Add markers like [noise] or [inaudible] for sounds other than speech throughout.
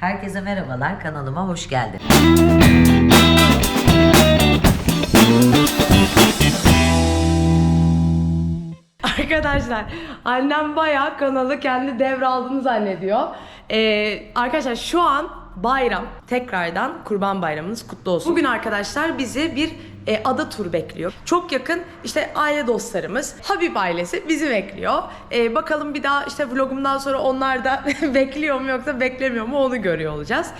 Herkese merhabalar, kanalıma hoş geldin. Arkadaşlar annem bayağı kanalı kendi devraldığını zannediyor. Ee, arkadaşlar şu an bayram. Tekrardan kurban bayramınız kutlu olsun. Bugün arkadaşlar bizi bir e, ada turu bekliyor. Çok yakın işte aile dostlarımız, Habib ailesi bizi bekliyor. Ee, bakalım bir daha işte vlogumdan sonra onlar da [laughs] bekliyor mu yoksa beklemiyor mu onu görüyor olacağız.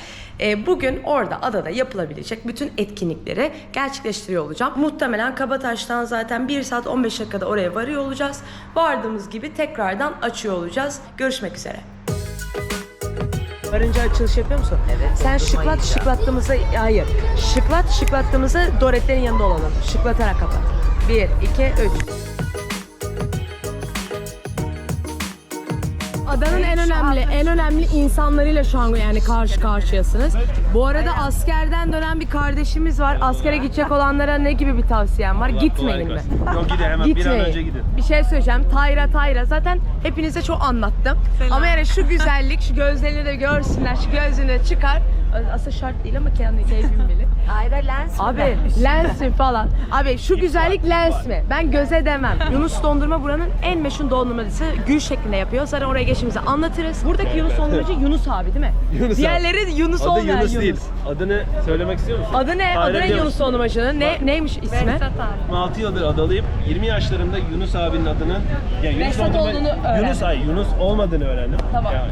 Ee, bugün orada adada yapılabilecek bütün etkinlikleri gerçekleştiriyor olacağım. Muhtemelen Kabataş'tan zaten 1 saat 15 dakikada oraya varıyor olacağız. Vardığımız gibi tekrardan açıyor olacağız. Görüşmek üzere. Varınca açılış yapıyor musun? Evet, Sen şıklat şıklattığımızda hayır. Şıklat şıklattığımızda Doretlerin yanında olalım. Şıklatarak kapat. 1 2 3 Adanın en önemli, en önemli insanlarıyla şu an yani karşı karşıyasınız. Bu arada askerden dönen bir kardeşimiz var. Askere gidecek olanlara ne gibi bir tavsiyem var? Gitmeyin mi? Yok gidin hemen bir an önce gidin. Bir şey söyleyeceğim. Tayra Tayra. Zaten hepinize çok anlattım. Ama yani şu güzellik, şu gözlerini de görsünler, şu gözünü de çıkar. Aslında şart değil ama kendi keyfim bilir. Ayra lens Abi lens mi falan. Abi şu güzellik lens mi? Ben göze demem. Yunus dondurma buranın en meşhur dondurmacısı. Gül şeklinde yapıyor. Zaten oraya geçimize anlatırız. Buradaki Yunus dondurmacı Yunus abi değil mi? Yunus abi. Diğerleri Yunus Adı olmayan Yunus Yunus. değil. Adını söylemek istiyor musun? Adı ne? Adı ne biliyor Yunus musun? dondurmacının? Ne, neymiş ismi? 26 yıldır adalıyım. 20 yaşlarında Yunus abinin adını yani Yunus Behzat olduğunu öğrendim. Yunus ay Yunus olmadığını öğrendim. Tamam. Yani,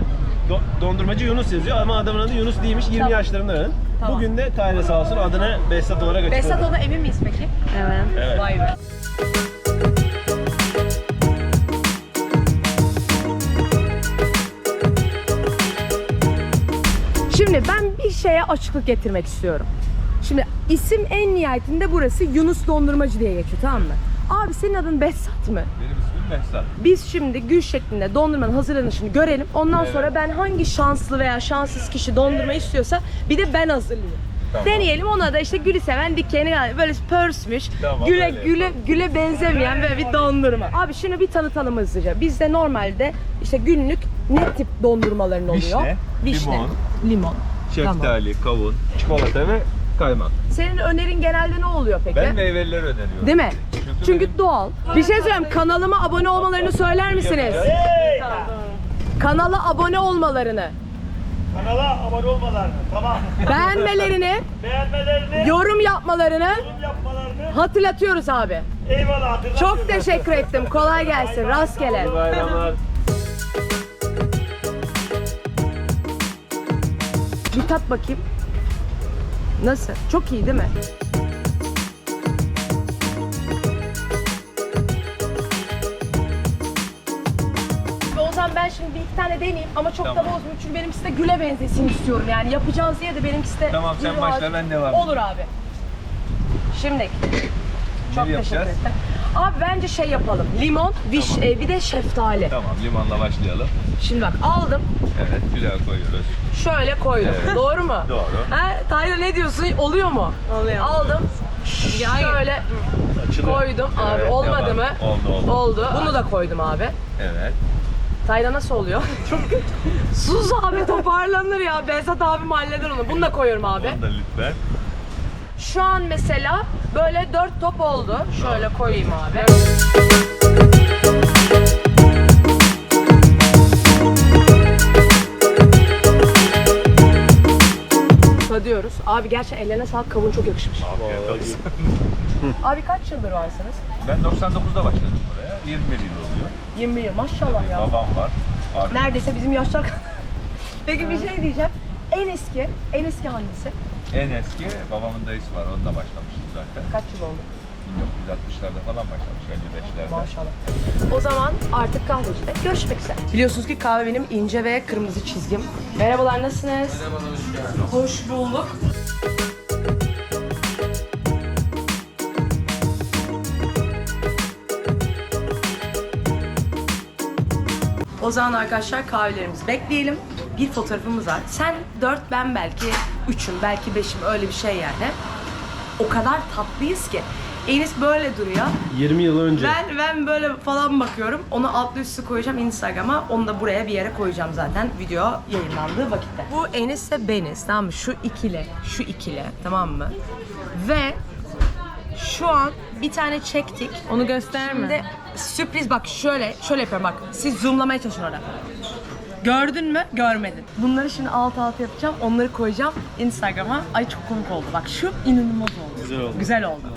do- dondurmacı Yunus yazıyor ama adamın adı Yunus değilmiş 20 Tamam. yaşlarında. Tamam. Bugün de Tayla sağ olsun adını Behzat olarak açıkladı. Behzat ona emin miyiz peki? Evet. Evet. Vay be. Şimdi ben bir şeye açıklık getirmek istiyorum. Şimdi isim en nihayetinde burası Yunus Dondurmacı diye geçiyor tamam mı? Abi senin adın Behzat mı? Benim ismim Behzat. Biz şimdi gül şeklinde dondurmanın hazırlanışını görelim. Ondan sonra ben hangi şanslı veya şanssız kişi dondurma istiyorsa bir de ben hazırlayayım. Tamam. Deneyelim ona da işte gülü seven dikeni böyle pörsmüş, Tamam, güle öyle güle güle benzemeyen böyle bir dondurma. Abi şunu bir tanıtalım hızlıca. Bizde normalde işte günlük ne tip dondurmaların oluyor? Vişne, limon, limon. Şeftali, kavun, çikolata ve kaymak. Senin önerin genelde ne oluyor peki? Ben meyveleri öneriyorum. Değil mi? Çünkü Çünkü benim- doğal. Bir şey söyleyeyim. Kanalıma abone olmalarını söyler misiniz? Kanala abone olmalarını, Kanala abone olmalarını, tamam. beğenmelerini, Beğenmelerini, yorum yapmalarını yorum yapmalarını. hatırlatıyoruz abi. Eyvallah hatırlatıyoruz. Çok teşekkür ettim. Kolay gelsin. Rastgele. İyi bayramlar. Bir tat bakayım. Nasıl? Çok iyi değil mi? Ve O zaman ben şimdi bir iki tane deneyeyim ama çok da Tamam. bozmayayım çünkü benimkisi de güle benzesin istiyorum yani yapacağız diye de benimkisi de Tamam, sen gül başla, ağacı- ben devam Olur abi. Şimdi çok teşekkür yapacağız? ederim. Abi bence şey yapalım. Limon, viş, Tamam. e, bir de şeftali. Tamam limonla başlayalım. Şimdi bak aldım. Evet güzel koyuyoruz. Şöyle koydum. Evet. Doğru mu? Doğru. Ha, Tayla ne diyorsun? Oluyor mu? Oluyor. Aldım. Şöyle Açılıyor. koydum abi. Evet, Olmadı devam. mı? Oldu oldu. Oldu. Bunu da koydum abi. Evet. Tayla nasıl oluyor? [laughs] Çok kötü. Sus abi toparlanır ya. Behzat abim halleder onu. Bunu da koyuyorum abi. Onu da lütfen. Şu an mesela böyle dört top oldu. Şöyle koyayım abi. Tadıyoruz. Abi gerçekten ellerine sağlık kavun çok yakışmış. Abi [laughs] kaç yıldır varsınız? Ben 99'da başladım buraya. 21 yıl oluyor. 20 yıl maşallah ya. Babam var. Artık Neredeyse bizim yaşlar [laughs] kadar. Peki bir şey diyeceğim. En eski, en eski hangisi? En eski babamın dayısı var. Onunla başlamıştım zaten. Kaç yıl oldu? 1960'larda falan başlamış. 55'lerde. Maşallah. O zaman artık kahvecide görüşmek üzere. Biliyorsunuz ki kahve benim ince ve kırmızı çizgim. Merhabalar nasılsınız? Merhabalar, hoş Hoş bulduk. O zaman arkadaşlar kahvelerimizi bekleyelim. Bir fotoğrafımız var. Sen dört, ben belki üçüm, belki beşim öyle bir şey yani. O kadar tatlıyız ki. Enis böyle duruyor. 20 yıl önce. Ben ben böyle falan bakıyorum. Onu altlı üstü koyacağım Instagram'a. Onu da buraya bir yere koyacağım zaten video yayınlandığı vakitte. Bu Enis ve Beniz tamam mı? Şu ikili, şu ikili tamam mı? Ve şu an bir tane çektik. Onu gösterme. Şimdi sürpriz bak şöyle, şöyle yapıyorum bak. Siz zoomlamaya çalışın orada. Gördün mü? Görmedin. Bunları şimdi alt alta yapacağım. Onları koyacağım Instagram'a. Ay çok komik oldu. Bak şu inanılmaz oldu. Güzel oldu. Güzel oldu.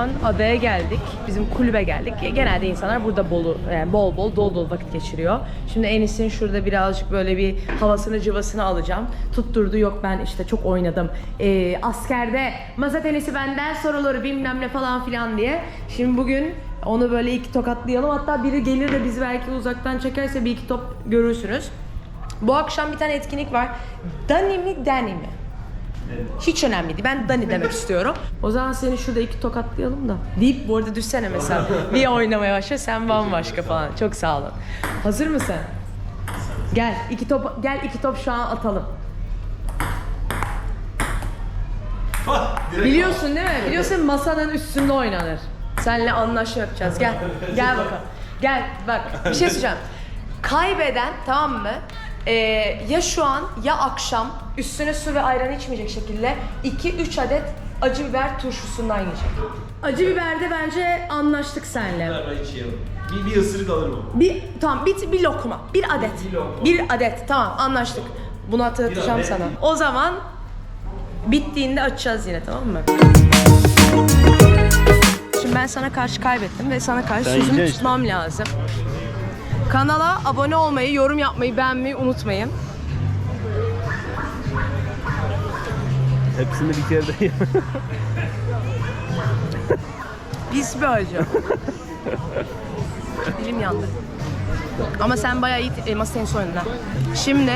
An adaya geldik. Bizim kulübe geldik. Genelde insanlar burada bolu, yani bol bol dolu dolu vakit geçiriyor. Şimdi Enis'in şurada birazcık böyle bir havasını cıvasını alacağım. Tutturdu yok ben işte çok oynadım. Ee, askerde masa tenisi benden sorulur bilmem ne falan filan diye. Şimdi bugün onu böyle iki tokatlayalım. Hatta biri gelir de bizi belki uzaktan çekerse bir iki top görürsünüz. Bu akşam bir tane etkinlik var. Dani mi Dani mi? Hiç önemli değil. Ben Dani demek istiyorum. O zaman seni şurada iki tokatlayalım da. Deyip bu arada düşsene mesela. Bir oynamaya başla sen bambaşka falan. Çok sağ olun. Hazır mısın? Gel iki top gel iki top şu an atalım. Biliyorsun değil mi? Biliyorsun masanın üstünde oynanır. Seninle anlaşma yapacağız. Gel. Gel bakalım. Gel bak bir şey söyleyeceğim. Kaybeden tamam mı? Ee, ya şu an ya akşam üstüne su ve ayran içmeyecek şekilde 2-3 adet acı biber turşusundan yiyecek. Acı biberde bence anlaştık seninle. Bir, bir ısırık alırım. Bir tamam bir, bir lokma. Bir adet. Bir adet. Tamam anlaştık. Bunu hatırlatacağım sana. O zaman bittiğinde açacağız yine tamam mı? Şimdi ben sana karşı kaybettim ve sana karşı Sen sözümü yiyeceksin tutmam lazım. Kanala abone olmayı, yorum yapmayı, beğenmeyi unutmayın. Hepsini bir kere de [laughs] Pis bir acı. Dilim yandı. Ama sen bayağı iyi e, masa tenisi oynadın ha. Şimdi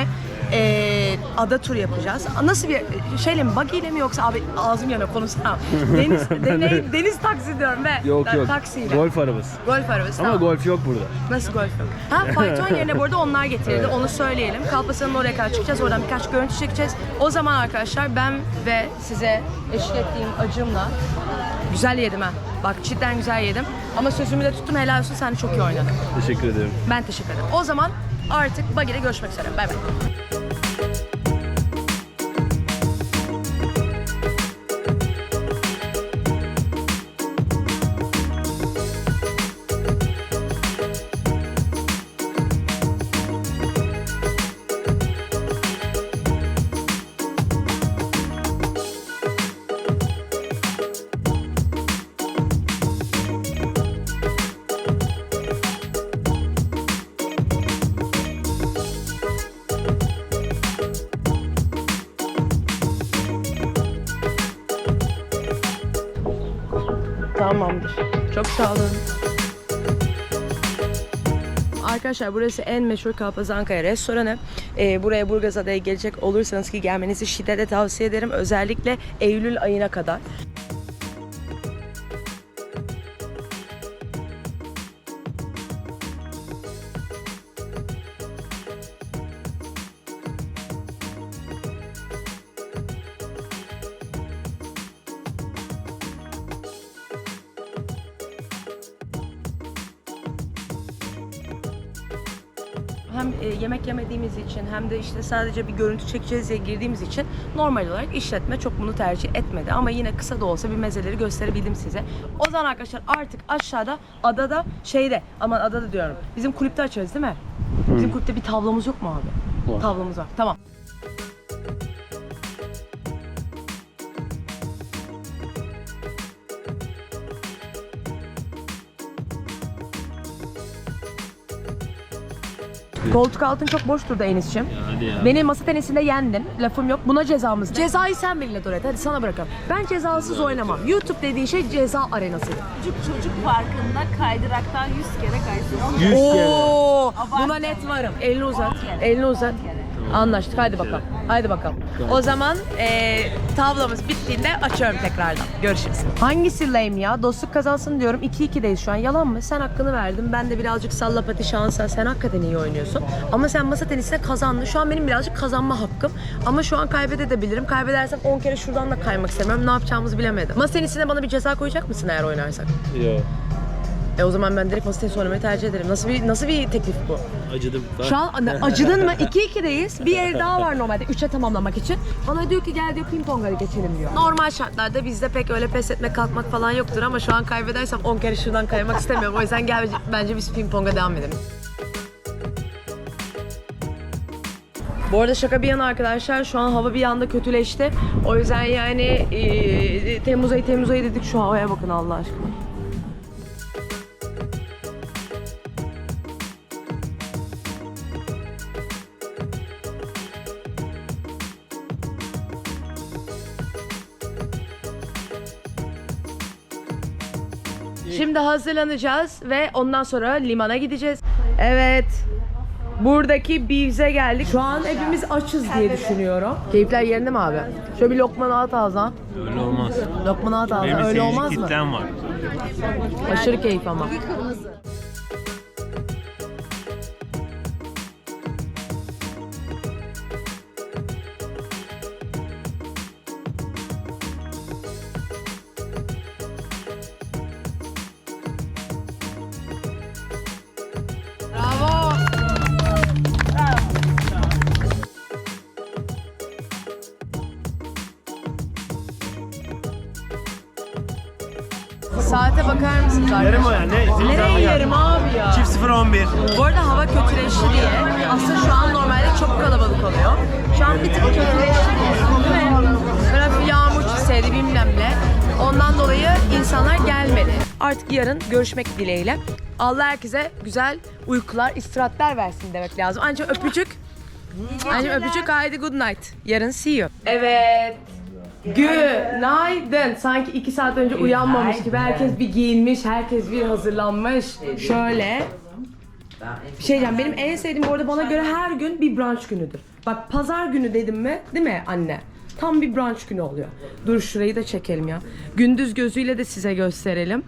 e, ada turu yapacağız. Nasıl bir şeyle mi, buggy ile mi yoksa abi ağzım yanıyor konuşsana. [laughs] Deniz, dene- deniz taksi diyorum be. Yok yok. Taksiyle. Golf arabası. Golf arabası Ama tamam. golf yok burada. Nasıl golf yok? Ha fayton [laughs] yerine bu arada onlar getirildi. Onu söyleyelim. Kalpasa'nın oraya kadar çıkacağız. Oradan birkaç görüntü çekeceğiz. O zaman arkadaşlar ben ve size eşlik ettiğim acımla güzel yedim ha. Bak cidden güzel yedim. Ama sözümü de tuttum. Helal olsun sen de çok iyi oynadın. Teşekkür ederim. Ben teşekkür ederim. O zaman artık Buggy'de görüşmek üzere. Bay bay. Tamamdır. Çok sağ olun. Arkadaşlar burası en meşhur Kalpazankaya restoranı. Ee, buraya Burgazada'ya gelecek olursanız ki gelmenizi şiddetle tavsiye ederim. Özellikle Eylül ayına kadar. Hem e, yemek yemediğimiz için hem de işte sadece bir görüntü çekeceğiz diye girdiğimiz için normal olarak işletme çok bunu tercih etmedi. Ama yine kısa da olsa bir mezeleri gösterebildim size. O zaman arkadaşlar artık aşağıda adada şeyde aman adada diyorum. Bizim kulüpte açarız değil mi? Bizim kulüpte bir tavlamız yok mu abi? Var. Tavlamız var. Tamam. Koltuk altın çok boş durdu Enis'ciğim. Hadi ya. Beni masa tenisinde yendin. Lafım yok. Buna cezamız. ne? Cezayı sen belirle Doret. Hadi sana bırakalım. Ben cezasız oynamam. YouTube dediğin şey ceza arenası. Çocuk çocuk parkında kaydıraktan 100 kere kaysın. 100 kere. Oo, buna net varım. Elini uzat. Elini uzat. Anlaştık hadi bakalım. Hadi bakalım. O zaman eee tablamız bittiğinde açıyorum tekrardan. Görüşürüz. Hangisi lame ya? Dostluk kazansın diyorum. 2-2'deyiz şu an. Yalan mı? Sen hakkını verdin. Ben de birazcık salla pati şansa. Sen hakikaten iyi oynuyorsun. Ama sen masa tenisine kazandın. Şu an benim birazcık kazanma hakkım. Ama şu an kaybedebilirim. Kaybedersem 10 kere şuradan da kaymak istemiyorum. Ne yapacağımızı bilemedim. Masa tenisine bana bir ceza koyacak mısın eğer oynarsak? Yok. E o zaman ben direkt masa tenisi oynamayı tercih ederim. Nasıl bir nasıl bir teklif bu? Acıdım. Şu an [laughs] acıdın mı? 2-2'deyiz. Bir el daha var normalde 3'e tamamlamak için. Bana diyor ki gel diyor ping ponga geçelim diyor. Normal şartlarda bizde pek öyle pes etmek kalkmak falan yoktur ama şu an kaybedersem 10 kere şuradan kaymak istemiyorum. O yüzden gel bence biz ping ponga devam edelim. Bu arada şaka bir yana arkadaşlar şu an hava bir anda kötüleşti. O yüzden yani e, Temmuz ayı Temmuz ayı dedik şu havaya bakın Allah aşkına. Şimdi hazırlanacağız ve ondan sonra limana gideceğiz. Evet. Buradaki Beeves'e geldik. Şu an hepimiz açız diye düşünüyorum. Keyifler yerinde mi abi? Şöyle bir lokmanı at ağzına. Öyle olmaz. Lokmanı at ağzına. Benim Öyle seyirci olmaz mı? kitlem var. Aşırı keyif ama. Bakar mısınız arkadaşlar? Yarım o yani. Ne? Nereye yerim abi ya? Çift 011. Bu arada hava kötüleşti diye aslında şu an normalde çok kalabalık oluyor. Şu an bir tık kötüleşti diye. Böyle hafif yağmur çiseydi bilmem ne. Ondan dolayı insanlar gelmedi. Artık yarın görüşmek dileğiyle. Allah herkese güzel uykular, istirahatler versin demek lazım. Ancak öpücük. Ancak öpücük haydi good night. Yarın see you. Evet. Günaydın. Sanki iki saat önce uyanmamış gibi herkes bir giyinmiş, herkes bir hazırlanmış. Şöyle. Bir şey diyeceğim. Benim en sevdiğim bu arada bana göre her gün bir brunch günüdür. Bak pazar günü dedim mi? Değil mi anne? Tam bir brunch günü oluyor. Dur şurayı da çekelim ya. Gündüz gözüyle de size gösterelim.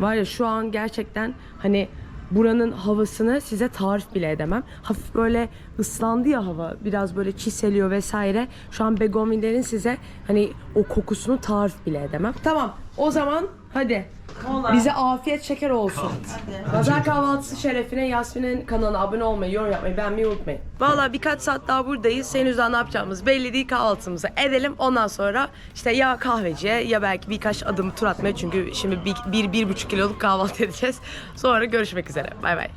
Var ya şu an gerçekten hani buranın havasını size tarif bile edemem. Hafif böyle ıslandı ya hava. Biraz böyle çiseliyor vesaire. Şu an begonvillerin size hani o kokusunu tarif bile edemem. Tamam. O zaman hadi. Bize afiyet şeker olsun. Pazar kahvaltısı şerefine Yasmin'in kanalına abone olmayı, yorum yapmayı, beğenmeyi unutmayın. Valla birkaç saat daha buradayız. Henüz daha ne yapacağımız belli değil. Kahvaltımızı edelim. Ondan sonra işte ya kahveciye ya belki birkaç adım tur atmaya. Çünkü şimdi bir, bir, bir buçuk kiloluk kahvaltı [laughs] edeceğiz. Sonra görüşmek üzere. Bay bay.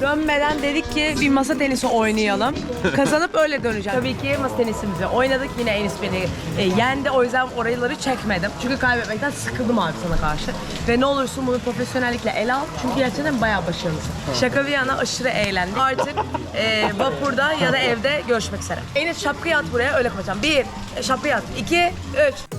Dönmeden dedik ki bir masa tenisi oynayalım. Kazanıp öyle döneceğim. Tabii ki masa tenisimizi oynadık. Yine Enis beni e, yendi. O yüzden orayları çekmedim. Çünkü kaybetmekten sıkıldım abi sana karşı. Ve ne olursun bunu profesyonellikle ele al. Çünkü gerçekten bayağı başarılısın. Şaka bir yana aşırı eğlendik. Artık e, vapurda ya da evde görüşmek üzere. Enis şapkayı at buraya öyle kapatacağım. Bir, e, şapkayı at. İki, üç.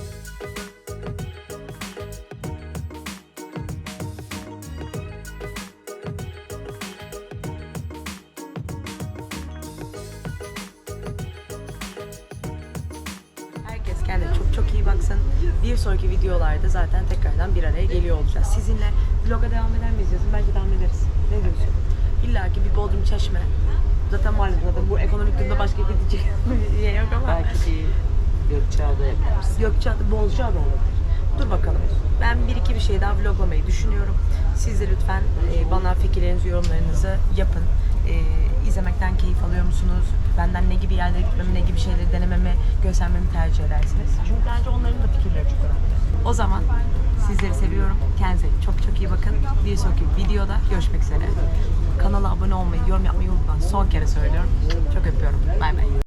Çok iyi baksın. Bir sonraki videolarda zaten tekrardan bir araya geliyor olacağız. Sizinle vloga devam eder miyiz yazın? Bence devam ederiz. Ne diyorsun? İlla ki bir Bodrum Çeşme. Zaten malum zaten bu ekonomik durumda başka gidecek bir [laughs] şey yok ama. Belki bir Gökçeada yaparız. Gökçeada, Bozcaada olabilir. Dur bakalım. Ben bir iki bir şey daha vloglamayı düşünüyorum. Siz de lütfen e, bana fikirlerinizi, yorumlarınızı yapın. E, izlemekten keyif alıyor musunuz? Benden ne gibi yerlere gitmemi, ne gibi şeyleri denememi, göstermemi tercih edersiniz. Çünkü bence onların da fikirleri çok önemli. O zaman sizleri seviyorum. Kendinize çok çok iyi bakın. Bir sonraki videoda görüşmek üzere. Kanala abone olmayı, yorum yapmayı unutmayın. Son kere söylüyorum. Çok öpüyorum. Bay bay.